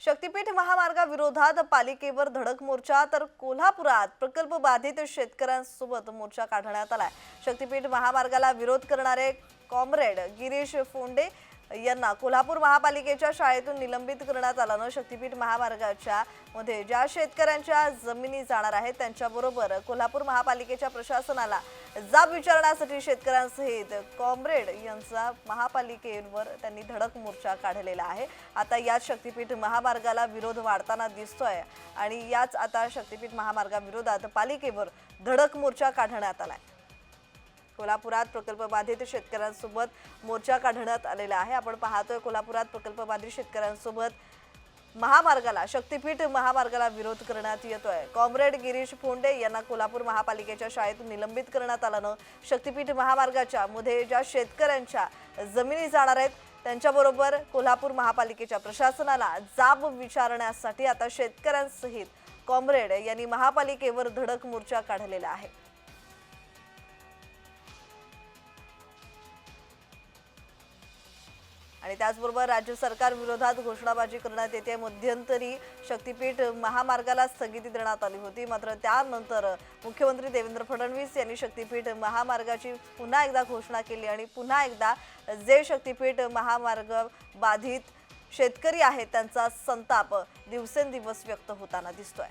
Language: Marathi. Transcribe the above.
शक्तीपीठ महामार्गाविरोधात पालिकेवर धडक मोर्चा तर कोल्हापुरात प्रकल्प बाधित शेतकऱ्यांसोबत मोर्चा काढण्यात आलाय. शक्तीपीठ महामार्गाला विरोध करणारे कॉम्रेड गिरीश फोंडे यांना कोल्हापूर महापालिकेच्या शाळेतून निलंबित करण्यात आल्यानं शक्तीपीठ महामार्गाच्या मध्ये ज्या शेतकऱ्यांच्या जमिनी जाणार आहेत त्यांच्याबरोबर कोल्हापूर महापालिकेच्या प्रशासनाला जाब विचारण्यासाठी शेतकऱ्यांसहित कॉम्रेड यांचा महापालिकेवर त्यांनी धडक मोर्चा काढलेला आहे. आता याच शक्तीपीठ महामार्गाला विरोध वाढताना दिसतोय आणि याच आता शक्तीपीठ महामार्गाविरोधात पालिकेवर धडक मोर्चा काढण्यात आलाय. कोल्हापुरात प्रकल्प बाधित शेतकऱ्यांसोबत मोर्चा काढण्यात आलेला आहे. आपण पाहतोय कोल्हापुरात प्रकल्पबाधित शेतकऱ्यांसोबत महामार्गाला शक्तीपीठ महामार्गाला विरोध करण्यात येतोय. कॉम्रेड गिरीश फोंडे यांना कोल्हापूर महापालिकेच्या शाळेतून निलंबित करण्यात आल्यानं शक्तीपीठ महामार्गाच्या मध्ये ज्या शेतकऱ्यांच्या जमिनी जाणार आहेत त्यांच्याबरोबर कोल्हापूर महापालिकेच्या प्रशासनाला जाब विचारण्यासाठी आता शेतकऱ्यांसहित कॉम्रेड यांनी महापालिकेवर धडक मोर्चा काढलेला आहे. आणि त्याचबरोबर राज्य सरकार विरोधात घोषणाबाजी करण्यात येते. मध्यंतरी शक्तीपीठ महामार्गाला स्थगिती देण्यात आली होती. मात्र त्यानंतर मुख्यमंत्री देवेंद्र फडणवीस यांनी शक्तीपीठ महामार्गाची पुन्हा एकदा घोषणा केली आणि पुन्हा एकदा जे शक्तीपीठ महामार्ग बाधित शेतकरी आहेत त्यांचा संताप दिवसेंदिवस व्यक्त होताना दिसतोय.